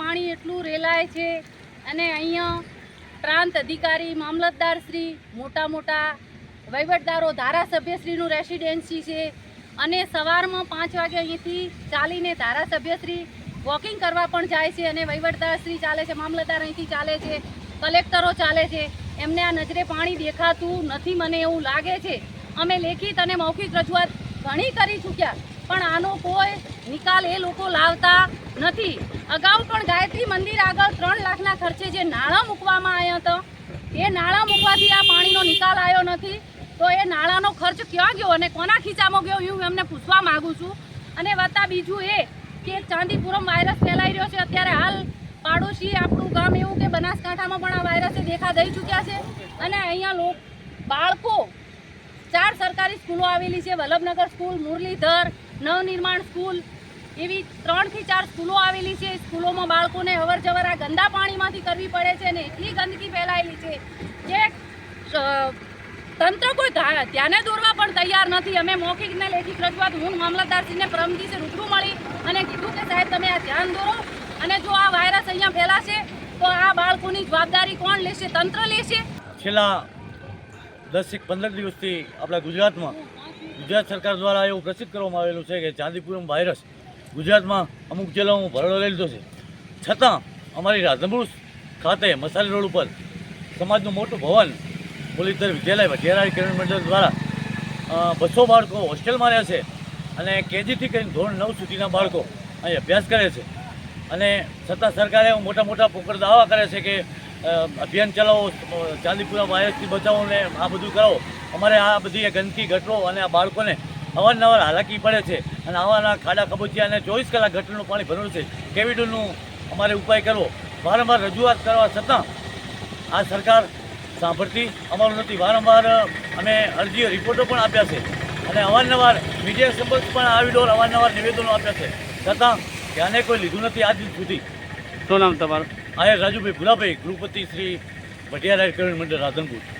પાણી એટલું રેલાય છે અને અહીંયા પ્રાંત અધિકારી, મામલતદાર શ્રી, મોટા મોટા વહીવટદારો, ધારાસભ્યશ્રીનું રેસિડેન્સી છે અને સવારમાં પાંચ વાગે અહીંથી ચાલીને ધારાસભ્યશ્રી વોકિંગ કરવા પણ જાય છે અને વહીવટદારશ્રી ચાલે છે, મામલતદાર અહીંથી ચાલે છે, કલેક્ટરો ચાલે છે. એમને આ નજરે પાણી દેખાતું નથી મને એવું લાગે છે. અમે લેખિત અને મૌખિક રજૂઆત ઘણી કરી ચૂક્યા, પણ આનો કોઈ નિકાલ એ લોકો લાવતા નથી. અગાઉ પણ ગાયત્રી મંદિર આગળ ત્રણ લાખના ખર્ચે જે નાણાં મૂકવામાં આવ્યા હતા, એ નાણાં મૂકવાથી આ પાણીનો નિકાલ આવ્યો નથી. તો એ નાણાંનો ખર્ચ ક્યાં ગયો અને કોના ખીચામાં ગયો, હું એમને પૂછવા માગું છું. અને વત્તા બીજું એ કે ચાંદીપુરમ વાયરસ ફેલાઈ રહ્યો છે. અત્યારે હાલ પાડોશી આપણું ગામ એવું કે બનાસકાંઠામાં પણ આ વાયરસે દેખા દઈ ચૂક્યા છે. અને અહીંયા લોક, બાળકો, ચાર સરકારી સ્કૂલો આવેલી છે. વલ્લભનગર સ્કૂલ, મુરલીધર, નવનિર્માણ સ્કૂલ એવી ત્રણથી ચાર સ્કૂલો આવેલી છે. સ્કૂલોમાં બાળકોને અવર જવર આ ગંદા પાણીમાંથી કરવી પડે છે ને એટલી ગંદકી ફેલાયેલી છે જે તંત્ર કોઈ ધ્યાને દોરવા પણ તૈયાર નથી. અમે મૌખિક ને લેખિત રજૂઆત હું મામલતદારશ્રીને પરમ દિવસે રૂબરૂ મળી અને કીધું કે સાહેબ, તમે આ ધ્યાન દોરો અને જો આ વાયરસ અહીંયા ફેલાશે, તો આ બાળકોની જવાબદારી કોણ લેશે? તંત્ર લેશે? છેલ્લા દસ એક પંદર દિવસથી આપણા ગુજરાતમાં ગુજરાત સરકાર દ્વારા એવું પ્રસિદ્ધ કરવામાં આવેલું છે કે ચાંદીપુરમ વાયરસ ગુજરાતમાં અમુક જિલ્લાઓમાં ભરડો લઈ લીધો છે. છતાં અમારી રાધનપુર ખાતે મસાલી રોડ ઉપર સમાજનું મોટું ભવન મુરલીધર વિદ્યાલય ભટિયારાય કિરણ મંડળ દ્વારા બસો બાળકો હોસ્ટેલમાં રહે છે અને કેજીથી કરીને ધોરણ નવ સુધીના બાળકો અહીં અભ્યાસ કરે છે. અને છતાં સરકારે મોટા મોટા પોકળ દાવા કરે છે કે અભિયાન ચલાવો, ચાંદીપુરા વાયરસથી બચાવો ને આ બધું કરો અમારે આ બધી ગંદકી ઘટવો અને આ બાળકોને અવારનવાર હાલાકી પડે છે. અને આવાના ખાડા કબૂચિયા અને ચોવીસ કલાક ગટરનું પાણી ભરેલું છે. કેવિડનું અમારે ઉપાય કરવો. વારંવાર રજૂઆત કરવા છતાં આ સરકાર સાંભળતી અમારું નથી. વારંવાર અમે અરજીઓ રિપોર્ટો પણ આપ્યા છે. અને અવારનવાર મીડિયા સંપર્ક પણ આવી ડોર અવારનવાર નિવેદનો આપ્યા છે. છતાં ધ્યાને કોઈ લીધું નથી આજ સુધી. શું નામ તમારું? આયર રાજુભાઈ ભુલાભાઈ ગૃહપતિ શ્રી ભટિયારાય કરણ મંડળ રાધનપુર.